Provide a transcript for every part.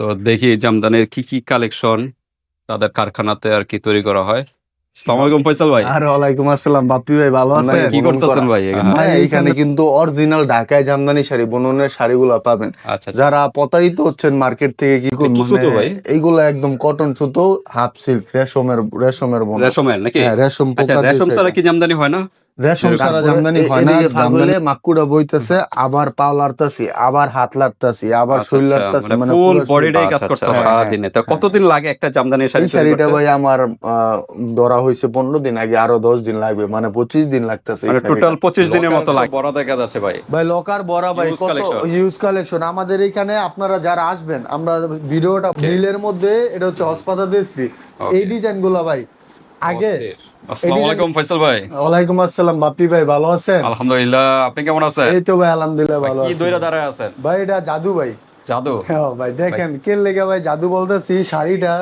তো দেখি জামদানির কি কি কালেকশন তাদের কারখানাতে আর কি তৈরি করা হয়। আসসালামু আলাইকুম ফয়সাল ভাই। আর ওয়ালাইকুম আসসালাম বাপ্পি ভাই ভালো আছেন? কি করতেছেন ভাই ভাই এখানে কিন্তু অরিজিনাল ঢাকায় জামদানি শাড়ি বুননের শাড়িগুলো পাবেন। আচ্ছা আচ্ছা। যারা প্রতারিত হচ্ছেন মার্কেট থেকে কি সুতো ভাই? এইগুলো একম কটন সুতো হাফ সিল্ক রেশমের রেশমের বোনা। রেশমের নাকি? হ্যাঁ, রেশম আচ্ছা রেশম ছাড়া কি জামদানি হয় না? রেশম ছাড়া জামদানি হয় না জামদানি মাকুড়া বইতেছে আবার পা লাড়তাছি আবার হাত লাড়তাছি আবার আচ্ছা, শরীর আচ্ছা, লাড়তাছি মানে মানে ফুল বডিটাই কাজ করতে হ্যাঁ, সারাদিনে। তো কতদিন লাগে একটা জামদানি শাড়ি শাড়িটা ভাই আমার আহ, ধরা হয়েছে পনেরো দিন আগে আরও দশ দিন লাগবে মানে পঁচিশ দিন লাগতেছে মানে টোটাল পঁচিশ দিনের মতো লাগে। বড় দেখা যাচ্ছে ভাই। ভাই লকার বড়া ভাই কত ইউজ কালেকশন আমাদের এখানে আপনারা যারা আসবেন আমরা ভিডিওটা নীলের মধ্যে এটা হচ্ছে হসপাতাল দেশরি এই ডিজাইনগুলা ভাই আগে আসসালামু আলাইকুম ফয়সাল ভাই। ওয়ালাইকুম আসসালাম বাপ্পি ভাই ভালো আছেন? আলহামদুলিল্লাহ আপনি কেমন আছেন? এই তো ভাই আলহামদুলিল্লাহ ভালো কি আছি। দইরা দাঁড়ায় আছেন? ভাই এটা জাদু ভাই। জাদু? হ্যাঁ ভাই দেখেন কে লেগে ভাই জাদু বলতেছি শাড়িটা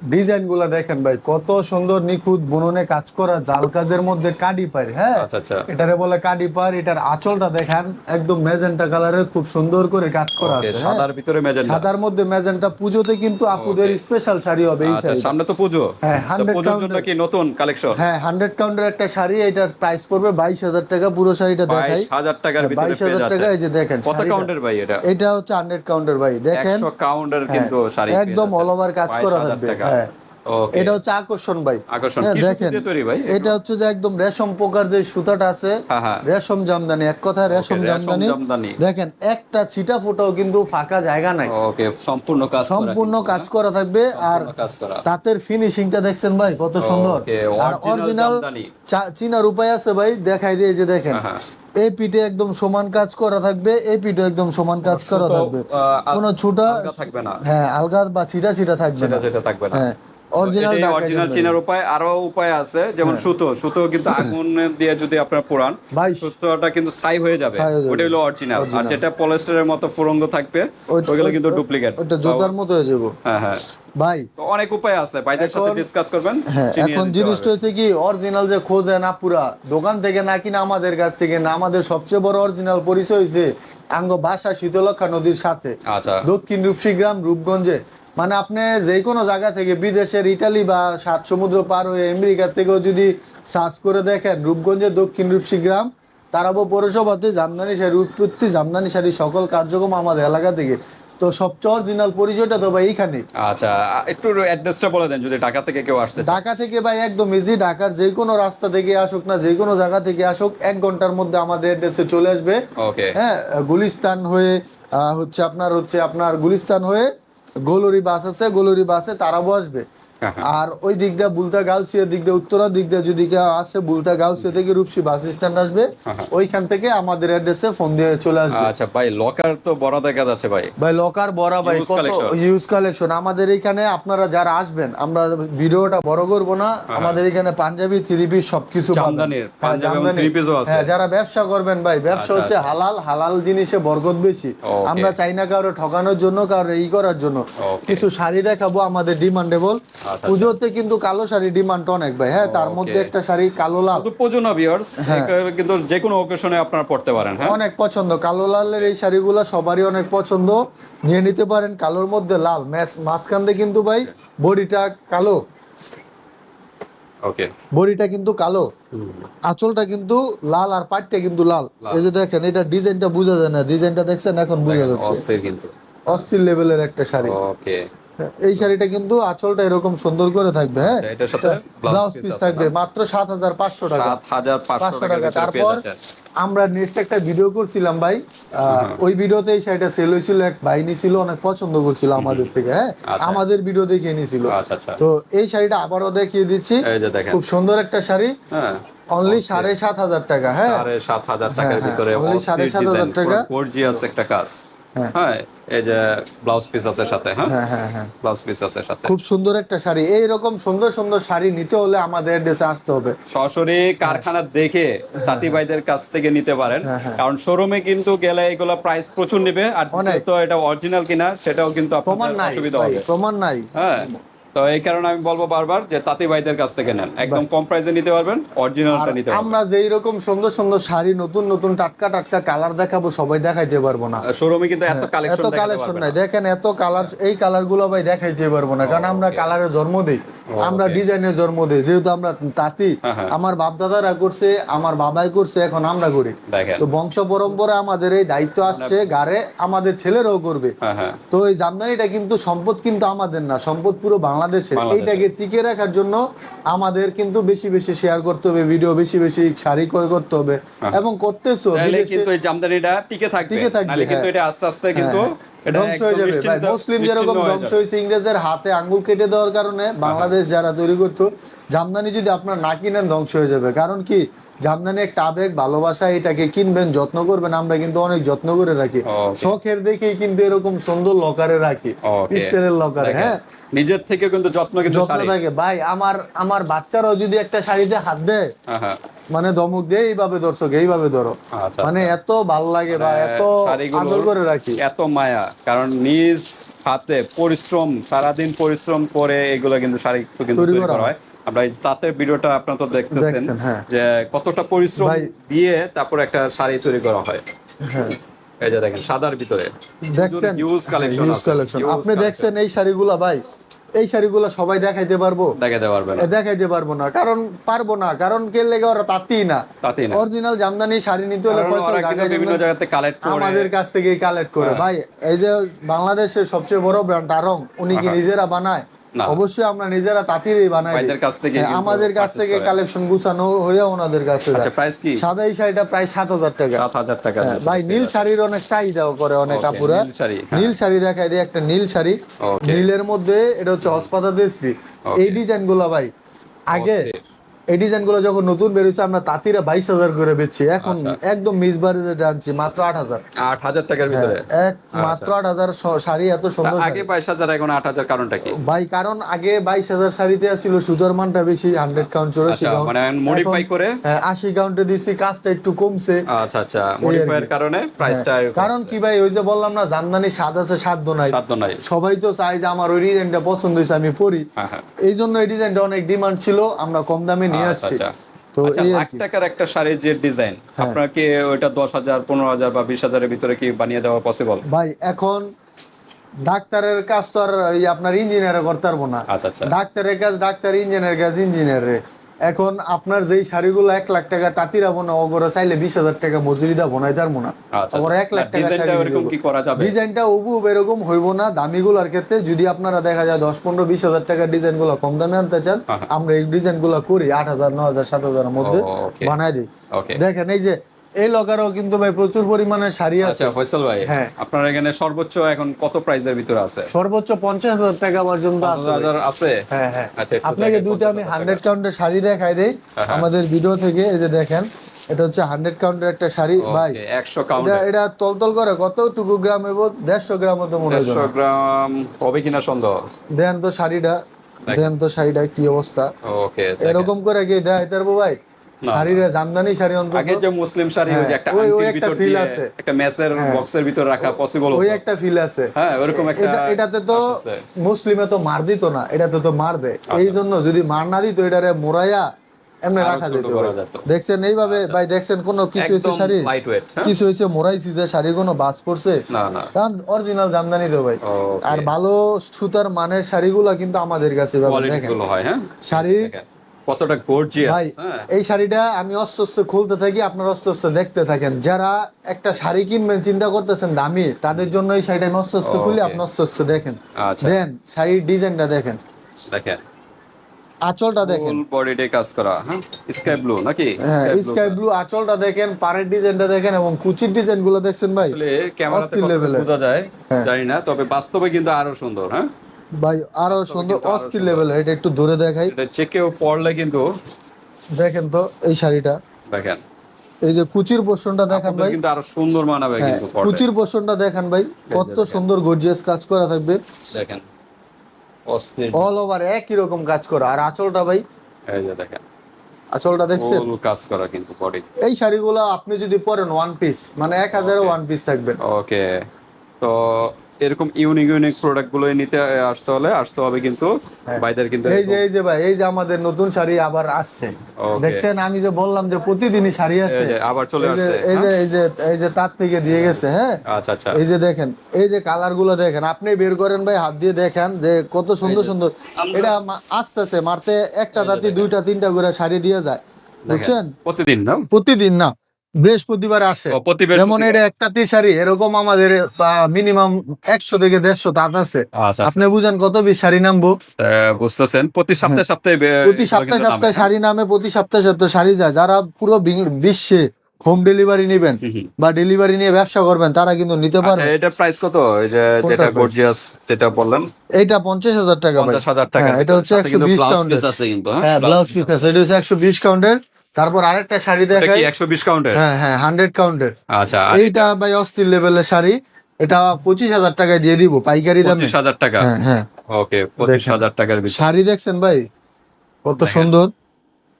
ডিজাইনগুলা দেখেন ভাই কত সুন্দর নিখুঁত বুননে কাজ করা জাল কাজের মধ্যে কাডি পার হ্যাঁ? আচ্ছা আচ্ছা। এটারে বলে কাডি পার এটার আঁচলটা দেখেন একদম মেজেন্টা কালারের খুব সুন্দর করে কাজ করা আছে হ্যাঁ? সাদার ভিতরে মেজেন্টা। সাদার মধ্যে মেজেন্টা পুজোতে কিন্তু আপুদের স্পেশাল শাড়ি হবে এই আচ্ছা শাড়িটা। সামনে তো পুজো। হ্যাঁ, তো 100 পুজোর জন্য কি নতুন কালেকশন হ্যাঁ হান্ড্রেড কাউন্টের একটা শাড়ি এটার প্রাইস পড়বে বাইশ হাজার টাকা পুরো শাড়িটা দেখাই। বাইশ হাজার টাকার ভিতরে বাইশ পেয়ে হাজার টাকা এই যে দেখেন কত। কাউন্টের ভাই এটা? এটা হচ্ছে হান্ড্রেড কাউন্টের ভাই দেখেন। একশো কাউন্টের কিন্তু শাড়ি একদম all over কাজ করা থাকবে, টাকা। এটা হচ্ছে আকর্ষণ ভাই। আকর্ষণ। হ্যাঁ, দেখেন এটা হচ্ছে যে একদম রেশম পোকার যে সুতাটা আছে হ্যাঁ হ্যাঁ। রেশম জামদানি এক কথায় রেশম জামদানি। দেখেন একটা ছিটা ফোটাও কিন্তু ফাঁকা জায়গা নাই। ওকে সম্পূর্ণ কাজ করা সম্পূর্ণ কাজ? করা থাকবে আর তাঁতের ফিনিশিংটা দেখছেন ভাই কত সুন্দর। আর অরিজিনাল। চীনার উপায় আছে ভাই দেখাই দিয়ে যে দেখেন। এই পিঠে একদম সমান কাজ করা থাকবে এই পিঠে একদম সমান কাজ করা থাকবে। কোনো ছুটা থাকবে না। হ্যাঁ আলগা বা ছিটা ছিটা থাকবে না। থাকবে না। হ্যাঁ। অরিজিনাল অরিজিনাল চীনের উপায় আরও উপায় আছে যেমন হ্যাঁ। সুতো। সুতো কিন্তু আগুন দিয়ে যদি আপনার পোড়ান সুতোটা কিন্তু হয়ে ছাই হয়ে যাবে। ওটা হলো অরিজিনাল আর যেটা পলিস্টারের মতো ফুরঙ্গ থাকবে ওইগুলো কিন্তু ডুপ্লিকেট ওটা জুতার মতো হয়ে যাবে। হ্যাঁ হ্যাঁ। ভাই তো অনেক উপায় আছে ভাইদের সাথে ডিসকাস করবেন হ্যাঁ এখন জিনিসটা হচ্ছে কি অরিজিনাল যে খোঁজে না পুরা দোকান থেকে না কিনা আমাদের কাছ থেকে না আমাদের সবচেয়ে বড় অরিজিনাল পরিচয় হয়েছে আঙ্গ বাসা শীতলক্ষা নদীর সাথে। আচ্ছা। দক্ষিণ রূপসীগ্রাম রূপগঞ্জে। মানে আপনি যে কোনো জায়গা থেকে বিদেশের ইটালি বা সাত সমুদ্র পার হয়ে আমেরিকা থেকেও যদি সার্চ করে দেখেন রূপগঞ্জে দক্ষিণ রূপসীগ্রাম তারাবো পৌরসভাতে জামদানি শাড়ি উৎপত্তি জামদানি শাড়ি সকল কার্যক্রম আমাদের এলাকা থেকে। তো সবচেয়ে অরিজিনাল পরিচয়টা তো ভাই এইখানে আচ্ছা একটু অ্যাড্রেসটা বলে দেন যদি ঢাকা থেকে কেউ আসতে ঢাকা থেকে ভাই একদম ইজি ঢাকার যে কোনো রাস্তা থেকে আসুক না যে কোনো জায়গা থেকে আসুক এক ঘণ্টার মধ্যে আমাদের অ্যাড্রেসে চলে আসবে। ওকে হ্যাঁ গুলিস্তান হয়ে হচ্ছে আপনার হচ্ছে আপনার গুলিস্তান হয়ে গোলরি বাস আছে গোলরি বাসে তারাবো আসবে। আর ওই দিক দিয়ে বুলতা গাউসিয়া দিক দিয়ে উত্তরা দিক দিয়ে যদি কেউ আসে বুলতা গাউসিয়া থেকে রূপসী বাস স্ট্যান্ড আসবে ওইখান থেকে আমাদের অ্যাড্রেসে ফোন দিয়ে চলে আসবে। আচ্ছা ভাই লকার তো বড় দেখা যাচ্ছে ভাই। ভাই লকার বড়া ভাই কত ইউজ কালেকশন আমাদের এখানে আপনারা যারা আসবেন আমরা ভিডিওটা বড় করব না আমাদের এখানে পাঞ্জাবি থ্রি পিস সবকিছু। জামদানির, হ্যাঁ, পাঞ্জাবি এবং জামদানি। three piece ও আছে। হ্যাঁ যারা ব্যবসা করবেন ভাই ব্যবসা আচ্ছা, হচ্ছে হালাল হালাল জিনিসে বরকত বেশি। আমরা চাই না কারও ঠকানোর জন্য কারও ই করার জন্য। কিছু শাড়ি দেখাবো আমাদের ডিমান্ডেবল আচ্ছা। পুজোতে কিন্তু কালো শাড়ি ডিমান্ড অনেক ভাই। হ্যাঁ তার মধ্যে একটা শাড়ি কালো লাল। শুধু পুজো না ভিউয়ার্স হ্যাঁ। কিন্তু যে কোনো অকেশনে আপনারা পড়তে পারেন হ্যাঁ? অনেক পছন্দ। কালো লালের এই শাড়িগুলো সবারই অনেক পছন্দ। নিয়ে নিতে পারেন কালোর মধ্যে লাল। ম্যাচ- মাঝখান দিয়ে কিন্তু ভাই বডিটা কালো। ওকে বডিটা কিন্তু কালো। আঁচলটা কিন্তু লাল আর পাটটা কিন্তু লাল। এই যে দেখেন এটা ডিজাইনটা বোঝা যায় না। ডিজাইনটা দেখছেন এখন বোঝা যাচ্ছে। অস্থির কিন্তু। অস্থির লেভেলের একটা শাড়ি। ওকে এই শাড়িটা কিন্তু আঁচলটা এরকম সুন্দর করে থাকবে হ্যাঁ? আচ্ছা, এটার সাথে ব্লাউজ ব্লাউজ পিস থাকবে মাত্র সাত হাজার পাঁচশো টাকা। সাত হাজার পাঁচশো পাঁচশো টাকার টাকা তারপর আমরা নেক্সট একটা ভিডিও করছিলাম ভাই। ওই ভিডিওতে এই শাড়িটা সেল হয়েছিল এক ভাই নিছিল অনেক পছন্দ করছিল আমাদের থেকে হ্যাঁ? আচ্ছা। আমাদের ভিডিও দেখে নিছিল আচ্ছা আচ্ছা। তো এই শাড়িটা আবারও দেখিয়ে দিচ্ছি। খুব সুন্দর একটা শাড়ি। হ্যাঁ। অনলি সাড়ে সাত হাজার টাকা হ্যাঁ? সাড়ে সাত হাজার টাকার হ্যাঁ, ভিতরে only সাড়ে সাত হাজার টাকা। গর্জিয়াস একটা কাজ। হ্যাঁ। হ্যাঁ এই যে ব্লাউজ পিস আছে সাথে হ্যাঁ? ব্লাউজ পিস আছে সাথে। খুব সুন্দর একটা শাড়ি। এইরকম সুন্দর সুন্দর শাড়ি নিতে হলে আমাদের দেশে আসতে হবে। সরাসরি কারখানা দেখে তাঁতি ভাইদের কাছ থেকে নিতে পারেন। কারণ শোরুমে কিন্তু গেলে এগুলো প্রাইস প্রচুর নিবে আর। তো এটা অরিজিনাল কিনা সেটাও কিন্তু প্রমাণ নাই অসুবিধা হবে। প্রমাণ নাই। হ্যাঁ। তো এই কারণে আমি বলব বারবার যে তাঁতি ভাইদের কাছ থেকে নেন। একদম কম প্রাইসে নিতে পারবেন অরিজিনালটা নিতে পারবেন। আমরা যেই রকম সুন্দর সুন্দর শাড়ি নতুন নতুন টাটকা টাটকা কালার দেখাবো সবাই দেখাইতে পারব না। শোরুমে কিন্তু এত কালেকশন এত কালেকশন নাই। দেখেন এত কালার এই কালারগুলো ভাই দেখাইতে পারব না কারণ আমরা কালারে জন্ম দিই। আমরা ডিজাইনের জন্ম দিই। যেহেতু আমরা তাঁতি হ্যাঁ, হ্যাঁ। আমার বাপ দাদারা করছে আমার বাবাই করছে এখন আমরা করি। তো বংশ পরম্পরা আমাদের এই দায়িত্ব আসছে গারে আমাদের ছেলেরাও করবে। হ্যাঁ হ্যাঁ। তো এই জামদানিটা কিন্তু সম্পদ কিন্তু আমাদের না সম্পদ পুরো বাংলাদেশের বাংলাদেশের। এইটাকে টিকে রাখার জন্য আমাদের কিন্তু বেশি বেশি শেয়ার করতে হবে ভিডিও বেশি বেশি শাড়ি ক্রয় করতে হবে এবং করতেছো কিন্তু এই জামদানিটা টিকে থাকবে। টিকে থাকবে, কিন্তু হ্যাঁ। এটা আস্তে আস্তে কিন্তু ধ্বংস হয়ে যাবে। মুসলিম যেরকম ধ্বংস হয়েছে ইংরেজের হাতে আঙ্গুল কেটে দেওয়ার কারণে বাংলাদেশ যারা তৈরি করতো জামদানি যদি আপনার না কিনেন ধ্বংস হয়ে যাবে। কারণ কি? জামদানি একটা আবেগ ভালোবাসা এটাকে কিনবেন যত্ন করবেন আমরা কিন্তু অনেক যত্ন করে রাখি। শখের দেখেই কিন্তু এরকম সুন্দর লকারে রাখি. স্টিলের লকারে হ্যাঁ? নিজের থেকে কিন্তু যত্ন যত্ন থাকে। ভাই আমার আমার বাচ্চারাও যদি একটা শাড়িতে হাত দেয় মানে ধমক দিয়ে এইভাবে দর্শক এইভাবে ধরো। আচ্ছা মানে এত ভালো লাগে বা এত আদর করে রাখি। এত মায়া কারণ নিজ হাতে পরিশ্রম সারাদিন পরিশ্রম করে এগুলো কিন্তু শাড়ি কিন্তু তৈরি করা হয়। আমরা তাঁতের ভিডিওটা আপনারা তো দেখতেছেন হ্যাঁ। যে কতটা পরিশ্রম দিয়ে তারপর একটা শাড়ি তৈরি করা হয়। হ্যাঁ। এই যে দেখেন সাদার ভিতরে। দেখছেন? Huge collection Huge collection। আপনি দেখছেন এই শাড়িগুলা ভাই? এই শাড়িগুলা সবাই দেখাইতে পারব? দেখাতে পারবেন এ দেখাইতে পারব না। কারণ পারব না। কারণ কে লেগে ওরা তাতেই না। তাতেই না। অরিজিনাল জামদানি শাড়ি নিতে হলে ফয়সাল ওরা বিভিন্ন জায়গাতে কালেক্ট করে। আমাদের কাছ থেকে কালেক্ট করে। হ্যাঁ। ভাই এই যে বাংলাদেশের সবচেয়ে বড় ব্র্যান্ড আরং উনি কি নিজেরা বানায়? না। অবশ্যই আমরা নিজেরা তাঁতিরই বানাই কাছ থেকে হ্যাঁ, আমাদের কাছ থেকে কালেকশন গুছানো হয়ে ওনাদের কাছে আচ্ছা। প্রাইস কি? সাদা এই শাড়িটা প্রায় সাত হাজার টাকা। সাত হাজার টাকা হ্যাঁ, ভাই নীল শাড়ির অনেক চাহিদাও করে অনেক আপুরা। নীল শাড়ি, দেখায় নীল দেখাই দিয়ে একটা নীল শাড়ি। নীলের মধ্যে এটা হচ্ছে হসপাতা দেশি এই ডিজাইনগুলা ভাই আগে। এই ডিজাইনগুলো যখন নতুন বেরোছে আমরা তাঁতিরা বাইশ হাজার করে বেচছি। এখন আচ্ছা। একদম মিসবারে যেটা আনছি মাত্র আট হাজার। আট হাজার টাকার ভিতরে? এক মাত্র আট হাজার শাড়ি এত সুন্দর আগে বাইশ হাজার এখন আট হাজার কারণটা কি? ভাই কারণ আগে বাইশ হাজার শাড়িতে ছিল সুতার মানটা বেশি হান্ড্রেড কাউন্ট চৌরাশি আচ্ছা কাউন্ট মানে মডিফাই করে? হ্যাঁ, আশি কাউন্টে দিছি কাজটা একটু কমছে। আচ্ছা আচ্ছা মডিফাইয়ের কারণে প্রাইসটা কারণ কি ভাই ওই যে বললাম না জামদানি স্বাদ আছে সাধ্য নাই। সাধ্য নাই। সবাই তো চায় যে আমার ওই ডিজাইনটা পছন্দ হয়েছে আমি পরি। হ্যাঁ হ্যাঁ। এই জন্য এই ডিজাইনটা অনেক ডিমান্ড ছিল আমরা কম দামে নিয়ে আচ্ছা আসছি। আচ্ছা। তো আচ্ছা লাখ টাকার একটা শাড়ির যে ডিজাইন আপনাকে ওইটা দশ হাজার পনেরো হাজার বা বিশ হাজারের ভিতরে কি বানিয়ে দেওয়া পসিবল ভাই এখন ডাক্তারের কাজ তো আর আপনার ইঞ্জিনিয়ারে করতে পারব না। আচ্ছা আচ্ছা। ডাক্তারের কাজ ডাক্তার ইঞ্জিনিয়ারের কাজ ইঞ্জিনিয়ারে। এখন আপনার যেই শাড়িগুলো এক লাখ টাকা তাঁতিরা বোনা ওগুলো চাইলে বিশ হাজার টাকা মজুরি দা বোনাই তার মোনা। আচ্ছা এক লাখ টাকা ডিজাইনটা উবু এরকম হইব না দামিগুলোর ক্ষেত্রে যদি আপনারা দেখা যায় দশ পনেরো বিশ হাজার টাকার ডিজাইনগুলো কম দামে আনতে চান। আমরা এই ডিজাইনগুলো করি আট হাজার ন হাজার সাত হাজারের মধ্যে বানাই দিই। দেখেন এই যে এই লগারও কিন্তু ভাই প্রচুর পরিমাণে শাড়ি আছে। আচ্ছা ফয়সাল ভাই হ্যাঁ। আপনার এখানে সর্বোচ্চ এখন কত প্রাইসের ভিতরে আছে? সর্বোচ্চ পঞ্চাশ হাজার টাকা পর্যন্ত আছে পঞ্চাশ হাজার আছে? হ্যাঁ হ্যাঁ। আচ্ছা আপনাকে দুইটা আমি কত হান্ড্রেড কাউন্টের শাড়ি দেখাই দেই। হ্যাঁ। আমাদের ভিডিও থেকে এই যে দেখেন এটা হচ্ছে হান্ড্রেড কাউন্টের একটা শাড়ি ভাই। ওকে, একশো কাউন্ট এটা এটা তলতল করে কতটুকু গ্রাম হইব? দেড়শো গ্রাম মতো মনে হয় গ্রাম হবে কিনা সন্দেহ? দেন তো শাড়িটা দেন তো শাড়িটা কি অবস্থা। ওকে এরকম করে কি দেয় তারবো ভাই? শাড়িরে জামদানি শাড়ি অন্তত। আগে যে মুসলিম শাড়ি ওই যে একটা ওই আংটির ভিতর feel আছে। একটা ম্যাচের বক্সের ভিতর রাখা পসিবল ওই একটা ফিল আছে। হ্যাঁ ওরকম একটা এটাতে তো মুসলিমে তো মার দিত না এটাতে তো মার দেয় আচ্ছা। এই জন্য যদি মার না দিত এটারে মোরাইয়া এমনি রাখা যেত। আচ্ছা। দেখছেন এইভাবে ভাই দেখছেন কোন কিছু হয়েছে শাড়ি? হ্যাঁ? কিছু হয়েছে মোরাইছি যে শাড়ি কোনো বাস পড়ছে? না না। কারণ অরিজিনাল জামদানি তো ভাই। আর ভালো সুতার মানের শাড়িগুলো কিন্তু আমাদের কাছে দেখেন। গুলো হয় হ্যাঁ কতটা গর্জিয়াস ভাই হ্যাঁ। এই শাড়িটা আমি অস্তে অস্তে খুলতে থাকি আপনার অস্তে অস্তে দেখতে থাকেন। যারা একটা শাড়ি কিনবেন চিন্তা করতেছেন দামি তাদের জন্য এই শাড়িটা আমি অস্তে অস্তে খুলি আপনি অস্তে অস্তে দেখেন। আচ্ছা। দেন শাড়ির ডিজাইনটা দেখেন। দেখেন। আঁচলটা দেখেন। ফুল বডিতে কাজ করা হ্যাঁ? স্কাই ব্লু নাকি? হ্যাঁ স্কাই ব্লু আঁচলটা দেখেন পাড়ের ডিজাইনটা দেখেন এবং কুচির ডিজাইনগুলো দেখছেন ভাই। আসলে ক্যামেরাতে। বোঝা যায় হ্যাঁ। জানি না তবে বাস্তবে কিন্তু আরও সুন্দর হ্যাঁ? ভাই আরও সুন্দর অস্থির লেভেল এটা একটু ধরে দেখাই। এটা চেকেও পড়লে কিন্তু দেখেন তো এই শাড়িটা। দেখেন। এই যে কুচির পোর্শনটা দেখেন ভাই। কিন্তু আরও সুন্দর মানাবে হ্যাঁ কিন্তু কুচির পোর্শনটা দেখেন ভাই। কত সুন্দর গর্জিয়াস কাজ করা থাকবে। দেখেন। অস্থির। অল ওভার একই রকম কাজ করা। আর আঁচলটা ভাই? এই যে দেখেন। আঁচলটা দেখছেন? ফুল কাজ করা কিন্তু বডি এই শাড়িগুলো আপনি যদি পরেন ওয়ান পিস মানে এক হাজারে ওয়ান পিস থাকবেন ওকে তো এরকম ইউনিক ইউনিক প্রোডাক্টগুলো নিতে আসতে হলে আসতে হবে কিন্তু হ্যাঁ। ভাইদের কিন্তু এই যে এই যে ভাই এই যে আমাদের নতুন শাড়ি আবার আসছে. দেখছেন আমি যে বললাম যে প্রতিদিনই শাড়ি যে আবার চলে আসছে এই যে হ্যাঁ? এই যে এই যে তার থেকে দিয়ে গেছে হ্যাঁ? আচ্ছা আচ্ছা। এই যে দেখেন এই যে কালারগুলো দেখেন আপনি বের করেন ভাই হাত দিয়ে দেখেন যে কত সুন্দর সুন্দর। এটা মা- আসতেছে মারতে একটা তাঁতি দুইটা তিনটা করে শাড়ি দিয়ে যায়। বুঝছেন? প্রতিদিন না? প্রতিদিন না। বৃহস্পতিবার আসে। যেমন এটা একটা শাড়ি এরকম আমাদের মিনিমাম একশো থেকে দেড়শো তাঁত আছে। আচ্ছা। আপনি বুঝেন কত বিশ শাড়ি নামবো বুঝতেছেন। প্রতি সপ্তাহে সপ্তাহে প্রতি সপ্তাহে সপ্তাহে শাড়ি নামে প্রতি সপ্তাহে সপ্তাহে শাড়ি যায়। যারা পুরো বিশ্বে হোম ডেলিভারি নেবেন। বা ডেলিভারি নিয়ে ব্যবসা করবেন তারা কিন্তু নিতে আচ্ছা পারবে। এটা প্রাইস কত? এই যে যেটা গর্জিয়াস যেটা বললেন? এটা পঞ্চাশ হাজার টাকা ভাই। পঞ্চাশ হাজার টাকা হ্যাঁ, এটা হচ্ছে একশো বিশ কাউন্টের আছে কিন্তু হ্যাঁ ব্লাউজ পিস আছে। এটা হচ্ছে একশো বিশ কাউন্টের তারপর আরেকটা শাড়ি দেখাই কি একশো বিশ কাউন্টের হ্যাঁ হ্যাঁ হান্ড্রেড কাউন্টের আচ্ছা এইটা ভাই অস্থির লেভেলের শাড়ি। এটা পঁচিশ হাজার টাকায় দিয়ে দিব পাইকারি দামে। পঁচিশ হাজার টাকা? হ্যাঁ হ্যাঁ। ওকে পঁচিশ। হাজার টাকার শাড়ি দেখছেন ভাই? কত সুন্দর।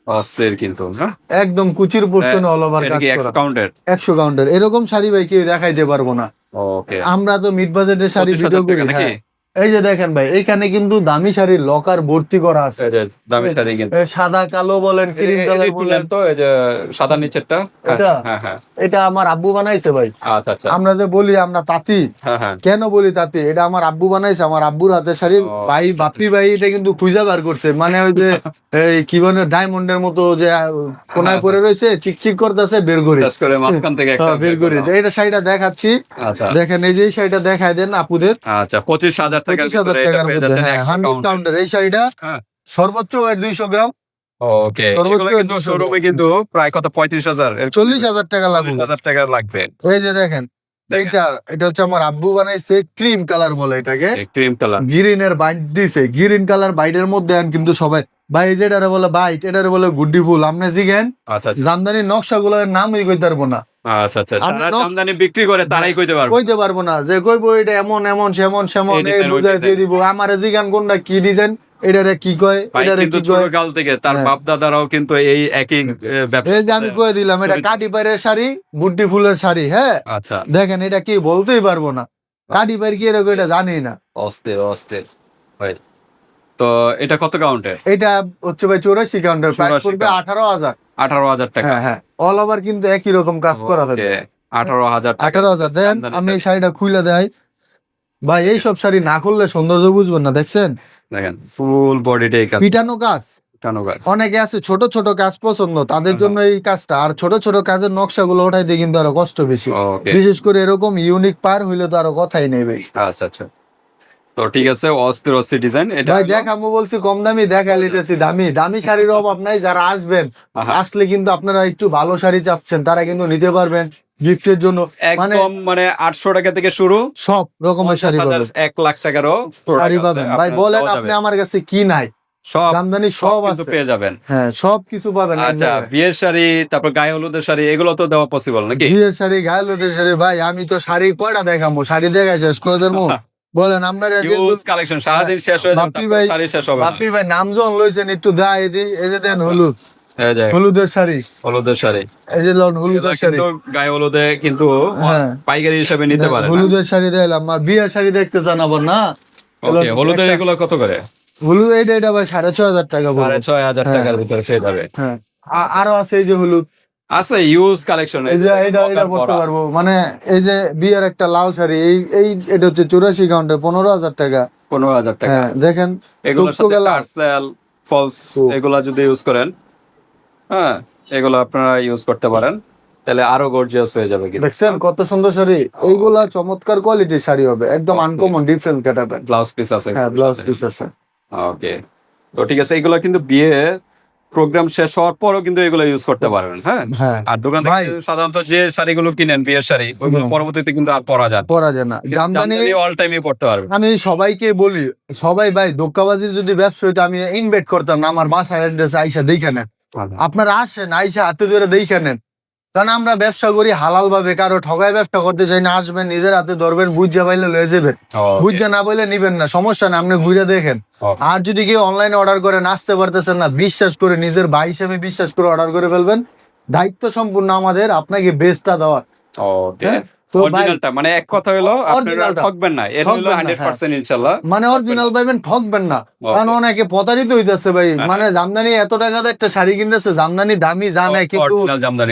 অস্থির কিন্তু হ্যাঁ? একদম কুচির পোর্শন অল ওভার কাজ করা। একশো কাউন্টের একশো কাউন্টার এরকম শাড়ি ভাই কেউ দেখাইতে পারব না। ওকে আমরা তো মিড বাজেটের শাড়ি ভিডিও করি হ্যাঁ। এই যে দেখেন ভাই এখানে কিন্তু দামি শাড়ির লকার ভর্তি করা আছে। দামি শাড়ি কিন্তু। সাদা কালো বলেন ক্রিম কালার বলেন। তো এই যে সাদা নিচেরটা। হ্যাঁ, এটা? হ্যাঁ হ্যাঁ। এটা আমার আব্বু বানাইছে ভাই। আচ্ছা আচ্ছা। আমরা যে বলি আমরা তাঁতি হ্যাঁ হ্যাঁ। কেন বলি তাঁতি? এটা আমার আব্বু বানাইছে আমার আব্বুর হাতের শাড়ি। ভাই বাপ্পি ভাই এটা কিন্তু খুঁজে বার করছে। মানে ওই যে এই কি বলে ডায়মন্ডের মতো যে কোনায় পড়ে রয়েছে চিকচিক করতেছে বের করে। মাঝখান থেকে একটা বের করে। এটা শাড়িটা দেখাচ্ছি। আচ্ছা। দেখেন এই যে শাড়িটা দেখাই দেন আপুদের। আচ্ছা পঁচিশ হাজার পঁচিশ হাজার এটা টাকার মধ্যে হ্যাঁ হান্ড্রেড কাউন্টার। কাউন্টার এই শাড়িটা হ্যাঁ। সর্বোচ্চ ওয়েট দুইশো গ্রাম। ওকে কিন্তু শোরুমে কিন্তু প্রায় কত? পঁয়ত্রিশ হাজার। চল্লিশ হাজার টাকা লাগবে। হাজার টাকা লাগবে। এই যে দেখেন এইটা এটা হচ্ছে আমার আব্বু বানাইছে ক্রিম কালার বলে এটাকে। ক্রিম কালার গ্রিনের বাইট দিছে। গ্রিন কালার বাইটের মধ্যে কিন্তু সবাই ভাই বলে বাইট এটারে বলে গুড্ডি ফুল। আপনি জিগেন আচ্ছা আচ্ছা। জামদানি নকশা গুলোর নামই কইতে পারব না। আচ্ছা আচ্ছা যারা জামদানি বিক্রি করে তারাই কইতে পারবে। কইতে পারব না। যে কইবো এটা এমন এমন সেমন সেমন এই এই design, ওই বুঝাই দিয়ে দিব। আমার জিগান কোনটা কি ডিজাইন এটারে কি কয় এটারে কি কয়? ছোটকাল থেকে তার হ্যাঁ। বাপ দাদারাও কিন্তু এই একই ব্যবসা যে আমি কয়ে দিলাম এটা কাটি পাইরের শাড়ি বুড্ডি ফুলের শাড়ি হ্যাঁ? আচ্ছা। দেখেন এটা কি বলতেই পারব না। কাটি পাইর কি এরকম এটা জানি না। অস্থির অস্থির। তো এটা কত কাউন্টে এটা হচ্ছে ভাই চৌরাশি কাউন্টার প্রাইস পড়বে আঠারো হাজার। আঠারো হাজার টাকা। হ্যাঁ হ্যাঁ। অল ওভার কিন্তু একই রকম কাজ করা থাকবে আঠারো হাজার আঠারো হাজার দেন আমি এই শাড়িটা খুলে দেয় ভাই এই সব শাড়ি না করলে সৌন্দর্য বুঝবেন না দেখছেন? দেখেন ফুল বডিটাই কাজ। পিটানো কাজ। অনেকে আছে ছোট ছোট কাজ পছন্দ তাদের হ্যাঁ। জন্য এই কাজটা। আর ছোট ছোট কাজের নকশাগুলো ওঠাইতে কিন্তু আরও কষ্ট বেশি। বিশেষ করে এরকম ইউনিক পার হইলে তো আরও কথাই নেই ভাই। আচ্ছা আচ্ছা। তো ঠিক আছে অস্থির অস্থির ডিজাইন এটা ভাই দেখ আমি বলছি কম দামি দেখা লিতেছি দামি। দামি। শাড়ির অভাব নাই যারা আসবেন আসলে কিন্তু আপনারা একটু ভালো শাড়ি চাচ্ছেন তারা কিন্তু নিতে পারবেন গিফটের জন্য। মানে একদম মানে আটশো টাকা থেকে শুরু। সব রকমের শাড়ি পাবেন। এক লাখ টাকারও শাড়ি পাবেন। ভাই বলেন আপনি আমার কাছে কি নাই। সব জামদানি সব আছে। পেয়ে যাবেন। হ্যাঁ সব কিছু পাবেন আচ্ছা বিয়ের শাড়ি তারপর গায়ে হলুদের শাড়ি এগুলো তো দেওয়া পসিবল নাকি? বিয়ের শাড়ি গায়েলদের শাড়ি ভাই আমি তো শাড়ি কয়টা দেখাবো শাড়ি দেখাই শেষ করে দেবো। বলেন আপনারা যেহেতু- কালেকশন সারাদিন শেষ হয়ে যাবে ভাই- শাড়ি শেষ হবে বাপ্পি ভাই নাম যখন লইছেন একটু দেয় এই যে- দেন হলুদ। হলুদের শাড়ি। হলুদের শাড়ি। এই যে লন হলুদের শাড়ি। কিন্তু গায়ে হলুদে কিন্তু হ্যাঁ। পাইকারি হিসেবে নিতে পারে হলুদের শাড়ি দিলাম আর বিয়ের শাড়ি দেখতে চান আবার না? ওকে হলুদের এগুলো কত করে? হলুদ এইটা এটা ভাই সাড়ে ছয় হাজার টাকা সাড়ে ছয় হাজার হ্যাঁ। টাকার ভিতরে পেয়ে যাবে। হ্যাঁ। আরও আছে এই যে হলুদ। আছে ইউজ কালেকশন এই যে এটা এটা পড়তে পারব। মানে এই যে বিয়ের একটা লাল শাড়ি এই এই এটা হচ্ছে চুরাশি কাউন্টে পনেরো হাজার টাকা। পনেরো হাজার টাকা। হ্যাঁ দেখেন টুকটুকে ফলস এগুলা যদি ইউজ করেন হ্যাঁ এগুলো আপনারা ইউজ করতে পারেন। তাহলে আরও গর্জিয়াস হয়ে যাবে কিন্তু। দেখছেন কত সুন্দর শাড়ি? এইগুলা চমৎকার কোয়ালিটির শাড়ি হবে। একদম আনকমন ডিফারেন্ট ক্যাটাবেন ব্লাউজ পিস আছে। হ্যাঁ ব্লাউজ পিস আছে। ওকে তো ঠিক আছে এগুলো কিন্তু বিয়ে প্রোগ্রাম শেষ হওয়ার পরও কিন্তু এগুলো ইউজ করতে পারবেন হ্যাঁ? হ্যাঁ। আর দোকান। থেকে সাধারণত যে শাড়িগুলো কিনেন বিয়ের শাড়ি ওইগুলো পরবর্তীতে কিন্তু আর পরা যায় পরা যায় না। জামদানি অল টাইমে পড়তে পারবে আমি সবাইকে বলি সবাই ভাই দোকাবাজির যদি ব্যবসা হইতো আমি ইনভেট করতাম না আমার বাসার অ্যাড্রেস আইসা দেখে নেন। আপনারা আসেন আইসা হাতে ধরে দেখে নেন। কারণ আমরা ব্যবসা করি হালাল ভাবে কারও ঠগায় ব্যবসা করতে চাই না আসবেন নিজের হাতে ধরবেন বুঝা পাইলে লয়ে যাবেন। বুঝা না পাইলে নিবেন না সমস্যা না আপনি ঘুরে দেখেন। আর যদি কেউ অনলাইনে অর্ডার করে আসতে পারতেছেন না বিশ্বাস করে নিজের ভাই হিসেবে বিশ্বাস করে অর্ডার করে ফেলবেন দায়িত্ব সম্পূর্ণ আমাদের আপনাকে বেস্টটা দেওয়ার। হ্যাঁ? অরিজিনালটা মানে এক কথা হলো আপনারা ঠকবেন না এর হলো পার্সেন্ট মানে অরিজিনাল পাইবেন ঠকবেন না। কারণ অনেকে প্রতারিত হইতাছে ভাই। হ্যাঁ। মানে জামদানি এত টাকা দিয়ে একটা শাড়ি কিনতেছে জামদানি দামি জানে কিন্তু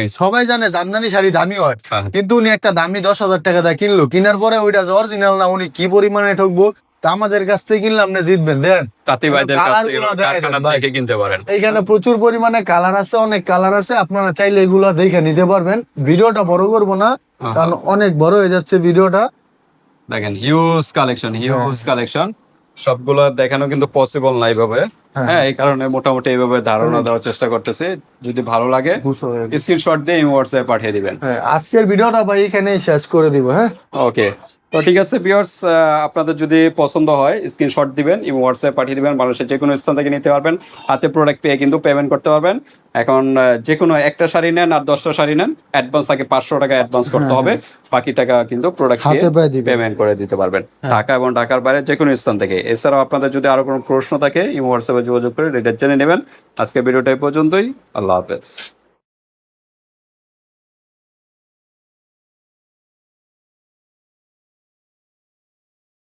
সবাই জানে জামদানি শাড়ি দামি হয়। হ্যাঁ। কিন্তু উনি একটা দামি দশ হাজার টাকা দিয়ে কিনলো। কিনার পরে ওইটা অরিজিনাল না উনি কি পরিমাণে ঠকবো? তা আমাদের কাছ থেকে কিনলে আপনি জিতবেন দেন। তাঁতি ভাইদের কাছ থেকে কালারগুলো দেখাই দেন কারখানা থেকে কিনতে পারেন। এইখানে প্রচুর পরিমাণে কালার আছে অনেক কালার আছে। আপনারা চাইলে এগুলো দেখে নিতে পারবেন। ভিডিওটা বড় করব না কারণ অনেক বড় হয়ে যাচ্ছে ভিডিওটা। দেখেন হিউজ কালেকশন হিউজ কালেকশন সবগুলো দেখানো কিন্তু পসিবল না এইভাবে। হ্যাঁ। হ্যাঁ এই কারণে মোটামুটি এইভাবে ধারণা দেওয়ার চেষ্টা করতেছি। যদি ভালো লাগে। স্ক্রিনশট দিয়ে হোয়াটসঅ্যাপে পাঠিয়ে দিবেন। হ্যাঁ আজকের ভিডিওটা ভাই এখানেই শেষ করে দিব হ্যাঁ। ওকে তো ঠিক আছে ভিউয়ার্স আপনাদের যদি পছন্দ হয় স্ক্রিনশট দিবেন এবং হোয়াটসঅ্যাপ পাঠিয়ে দিবেন মানুষের যে কোনো স্থান থেকে নিতে পারবেন। হাতে প্রোডাক্ট পেয়ে কিন্তু পেমেন্ট করতে পারবেন। এখন যে কোনো একটা শাড়ি নেন আর দশটা শাড়ি নেন অ্যাডভান্স আগে পাঁচশো টাকা অ্যাডভান্স করতে হবে। বাকি টাকা কিন্তু প্রোডাক্ট হ্যাঁ। পেমেন্ট করে দিতে পারবেন। ঢাকা এবং ঢাকার বাইরে যে কোনো স্থান থেকে। এছাড়াও আপনাদের যদি আরও কোনো প্রশ্ন থাকে হোয়াটসঅ্যাপে যোগাযোগ করে রেটের জেনে নেবেন। আজকে ভিডিওটা পর্যন্তই। আল্লাহ হাফেজ।